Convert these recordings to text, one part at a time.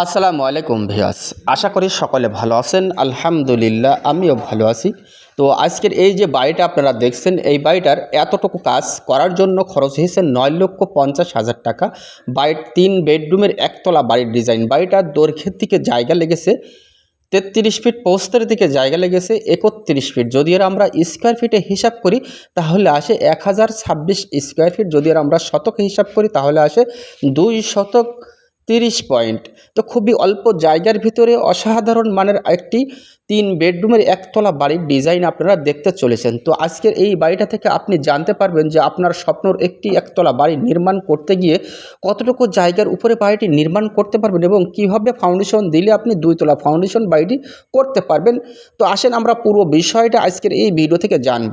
আসসালামু আলাইকুম ভিয়াস আশা করি সকলে ভালো আছেন। আলহামদুলিল্লাহ, আমিও ভালো আছি। তো আজকের এই যে বাড়িটা আপনারা দেখছেন, এই বাড়িটার এতটুকু কাজ করার জন্য খরচ হয়েছে নয় লক্ষ পঞ্চাশ হাজার টাকা। বাড়ির তিন বেডরুমের একতলা বাড়ির ডিজাইন। বাড়িটার দৈর্ঘ্যের দিকে জায়গা লেগেছে, তেত্রিশ ফিট পোস্তের দিকে জায়গা লেগেছে, একত্রিশ ফিট। যদি এর আমরা স্কোয়ার ফিটে হিসাব করি, তাহলে আসে এক হাজার ছাব্বিশ স্কোয়ার ফিট যদি এর আমরা শতকে হিসাব করি, তাহলে আসে দুই শতক তিরিশ পয়েন্ট। তো খুবই অল্প জায়গার ভিতরে অসাধারণ মানের একটি তিন বেডরুমের একতলা বাড়ির ডিজাইন আপনারা দেখতে চলেছেন। তো আজকের এই বাড়িটা থেকে আপনি জানতে পারবেন যে আপনার স্বপ্নর একটি একতলা বাড়ি নির্মাণ করতে গিয়ে কতটুকু জায়গার উপরে বাড়িটি নির্মাণ করতে পারবেন এবং কীভাবে ফাউন্ডেশন দিলে আপনি দুইতলা ফাউন্ডেশন বাড়িটি করতে পারবেন। তো আসেন আমরা পুরো বিষয়টা আজকের এই ভিডিও থেকে জানব।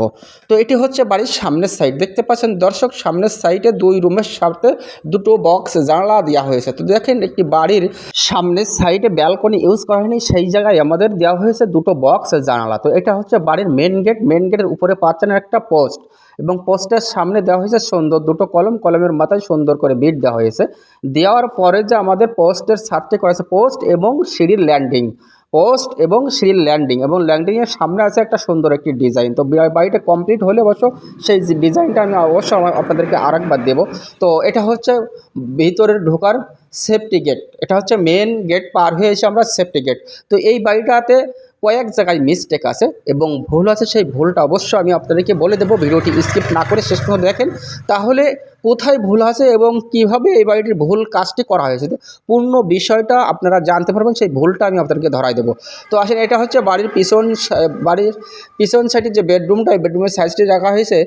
তো এটি হচ্ছে বাড়ির সামনের সাইড দেখতে পাচ্ছেন দর্শক, সামনের সাইডে দুই রুমের সাথে দুটো বক্স জানালা দেওয়া হয়েছে। তো দেখেন একটি বাড়ির সামনের সাইডে ব্যালকনি ইউজ করা হয়নি, সেই জায়গায় আমাদের দেওয়া হয়েছে দুটো বক্স জানালা। তো এটা হচ্ছে বাড়ির মেন গেট মেন গেটের উপরে পাচ্ছেন একটা পোস্ট এবং পোস্টের সামনে দেওয়া হয়েছে সুন্দর, দুটো কলম, কলমের মাথায় সুন্দর করে বিট দেওয়া হয়েছে। দেওয়ার পরে যে আমাদের পোস্টের সাথে করা আছে পোস্ট এবং সিঁড়ির ল্যান্ডিং পোস্ট এবং সিঁড়ির ল্যান্ডিং এবং ল্যান্ডিংয়ের সামনে আছে একটা সুন্দর একটি ডিজাইন তো বাড়িটা কমপ্লিট হলে অবশ্য সেই ডিজাইনটা আমি অবশ্যই আপনাদেরকে আরেকবার দেবো। তো এটা হচ্ছে ভিতরে ঢোকার সেফটি গেট এটা হচ্ছে মেন গেট পার হয়ে এসে আমরা সেফটি গেট তো এই বাড়িটাতে কয়েক জায়গায় মিস্টেক আছে এবং ভুল আছে, সেই ভুলটা অবশ্যই আমি আপনাদেরকে বলে দেবো। ভিডিওটি স্কিপ না করে শেষ পর্যন্ত দেখেন। তাহলে কোথায় ভুল আছে এবং কীভাবে এই বাড়িটির ভুল কাজটি করা হয়েছে? পূর্ণ বিষয়টা আপনারা জানতে পারবেন, সেই ভুলটা আমি আপনাদেরকে ধরাই দেবো। তো আসেন, এটা হচ্ছে বাড়ির পিছন বাড়ির পিছন সাইডের যে বেডরুমটা এই বেডরুমের সাইজটি রাখা হয়েছে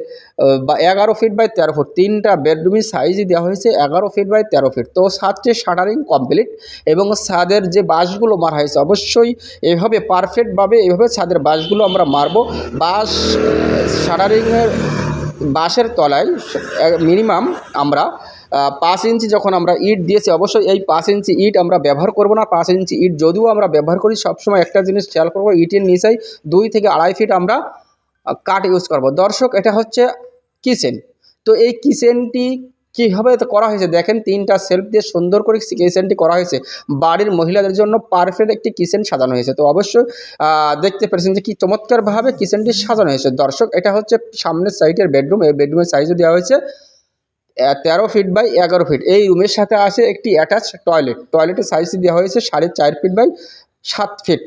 এগারো ফিট বাই তেরো ফুট তিনটা বেডরুমের সাইজই দেওয়া হয়েছে, এগারো ফিট বাই তেরো ফিট তো সাতটি শাটারিং কমপ্লিট এবং ছাদের যে বাঁশগুলো মারা হয়েছে, অবশ্যই এভাবে পারফেক্টভাবে এভাবে ছাদের বাঁশগুলো আমরা মারবো। বাঁশ শাটারিংয়ের বাঁশের তলায় মিনিমাম আমরা পাঁচ ইঞ্চি যখন আমরা ইট দিয়েছি, অবশ্যই এই পাঁচ ইঞ্চি ইট আমরা ব্যবহার করব না। পাঁচ ইঞ্চি ইট যদিও আমরা ব্যবহার করি, সবসময় একটা জিনিস খেয়াল করব, ইটের নিচেই দুই থেকে আড়াই ফিট আমরা কাঠ ইউজ করব। দর্শক, এটা হচ্ছে কিচেন তো এই কিচেনটি কীভাবে করা হয়েছে? দেখেন, তিনটা সেলফ দিয়ে সুন্দর করে কিচেনটি করা হয়েছে। বাড়ির মহিলাদের জন্য পারফেক্ট একটি কিচেন সাজানো হয়েছে। তো অবশ্যই দেখতে পেরেছেন যে কি চমৎকারভাবে কিচেনটি সাজানো হয়েছে। দর্শক, এটা হচ্ছে সামনের সাইডের বেডরুম এই বেডরুমের সাইজও দেওয়া হয়েছে তেরো ফিট বাই এগারো ফিট এই রুমের সাথে আছে একটি অ্যাটাচ টয়লেট টয়লেটের সাইজ দেওয়া হয়েছে সাড়ে চার ফিট বাই সাত ফিট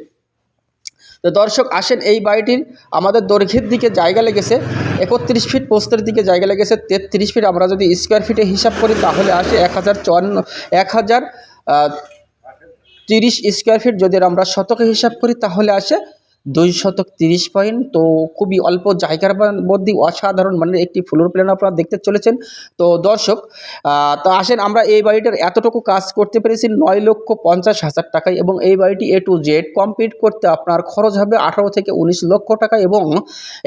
তো দর্শক আসেন এই বাড়িটির, আমাদের দৈর্ঘ্যের দিকে জায়গা লেগেছে, একত্রিশ ফিট পোস্তের দিকে জায়গা লেগেছে, তেত্রিশ ফিট আমরা যদি স্কোয়ার ফিটে হিসাব করি তাহলে আসে এক হাজার চুয়ান্ন, এক হাজার তিরিশ স্কোয়ার ফিট যদি আমরা শতকে হিসাব করি তাহলে আসে দুই শতক তিরিশ পয়েন্ট। তো খুবই অল্প জায়গার মধ্যে অসাধারণ মানে একটি ফ্লোর প্ল্যান আপনারা দেখতে চলেছেন। তো দর্শক তো আসেন আমরা এই বাড়িটার এতটুকু কাজ করতে পেরেছি, নয় লক্ষ পঞ্চাশ হাজার টাকায় এবং এই বাড়িটি এ টু জেড কমপ্লিট করতে আপনার খরচ হবে আঠারো থেকে উনিশ লক্ষ টাকা এবং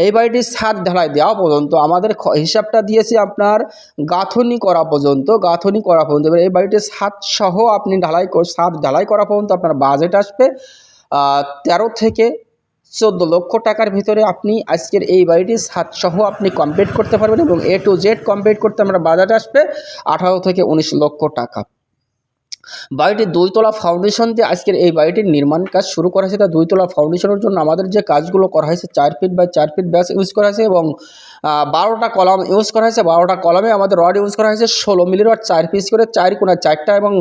এই বাড়িটির ছাদ ঢালাই দেওয়া পর্যন্ত, আমাদের হিসাবটা দিয়েছি আপনার গাঁথনি করা পর্যন্ত, গাঁথনি করা পর্যন্ত। এবার এই বাড়িটির ছাদ সহ আপনি ঢালাই ছাদ ঢালাই করা পর্যন্ত আপনার বাজেট আসবে তেরো থেকে চোদ্দ লক্ষ টাকার ভিতরে আপনি আজকের এই বাড়িটি সাত সহ আপনি কমপ্লিট করতে পারবেন এবং এ টু জেড কমপ্লিট করতে আমরা বাজেট আসবে আঠারো থেকে উনিশ লক্ষ টাকা। বাড়িটির দুইতলা ফাউন্ডেশন দিয়ে আজকের এই বাড়িটির নির্মাণ কাজ শুরু করা হয়েছে। তা দুইতলা ফাউন্ডেশনের জন্য আমাদের যে কাজগুলো করা হয়েছে, চার ফিট বাই চার ফিট ব্যাস ইউজ করা হয়েছে এবং বারোটা কলাম ইউজ করা হয়েছে। বারোটা কলমে আমাদের রড ইউজ করা হয়েছে ষোলো মিলি রড চার পিস করে, চার কোনায় চারটা এবং,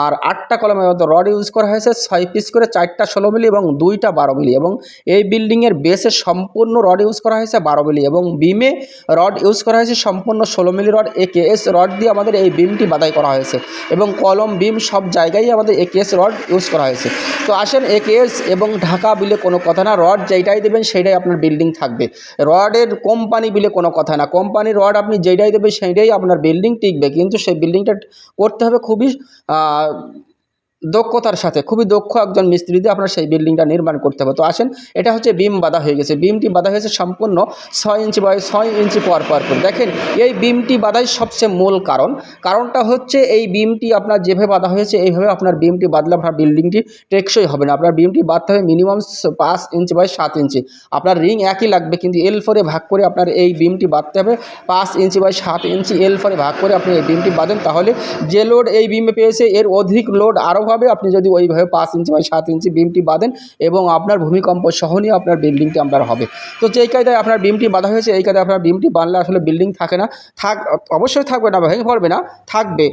আর আটটা কলমে আমাদের রড ইউজ করা হয়েছে ছয় পিস করে, চারটা ষোলো মিলি এবং দুইটা বারো মিলি এবং এই বিল্ডিংয়ের বেসে সম্পূর্ণ রড ইউজ করা হয়েছে বারো মিলি এবং বিমে রড ইউজ করা হয়েছে সম্পূর্ণ ষোলো মিলি রড একেএস রড দিয়ে আমাদের এই বিমটি বাদাই করা হয়েছে এবং কলম বিম সব জায়গায় আমাদের একেএস রড ইউজ করা হয়েছে। তো আসেন একেএস এবং ঢাকা বিলে কোনো কথা না রড যেটাই দেবেন সেইটাই আপনার বিল্ডিং থাকবে। রডের কোম্পানি বিলে কোনো কথা না কোম্পানি রড আপনি যেটাই দেবেন সেইটাই আপনার বিল্ডিং টিকবে। কিন্তু সেই বিল্ডিংটা করতে হবে খুবই দক্ষতার সাথে, খুবই দক্ষ একজন মিস্ত্রি দিয়ে আপনার সেই বিল্ডিংটা নির্মাণ করতে হবে। তো আসেন, এটা হচ্ছে বিম বাঁধা হয়ে গেছে। বিমটি বাঁধা হয়েছে সম্পূর্ণ ছয় ইঞ্চি বাই ছয় ইঞ্চি পর পর করে। দেখেন, এই বিমটি বাঁধাই সবচেয়ে মূল কারণ। কারণটা হচ্ছে, এই বিমটি আপনার যেভাবে বাঁধা হয়েছে, এইভাবে আপনার বিমটি বাঁধলে আপনার বিল্ডিংটি টেকসই হবে না। আপনার বিমটি বাঁধতে হবে মিনিমাম পাঁচ ইঞ্চি বাই সাত ইঞ্চি। আপনার রিং একই লাগবে, কিন্তু এল ফোরে ভাগ করে আপনার এই বিমটি বাঁধতে হবে। পাঁচ ইঞ্চি বাই সাত ইঞ্চি এল ফোরে ভাগ করে আপনি এই বিমটি বাঁধেন, তাহলে যে লোড এই বিমে পেয়েছে, এর অধিক লোড আরও হবে আপনি যদি ওইভাবে পাঁচ ইঞ্চি বা সাত ইঞ্চি বিমটি বাঁধেন এবং আপনার ভূমিকম্প সহনীয় আপনার বিল্ডিংটি আপনার হবে। তো যেই কায়দায় আপনার বিমটি বাঁধা হয়েছে, এই কায়দায় আপনার বিমটি বাঁধলে আসলে বিল্ডিং থাকে না। থাক, অবশ্যই থাকবে না ভেঙে পড়বে না, থাকবে।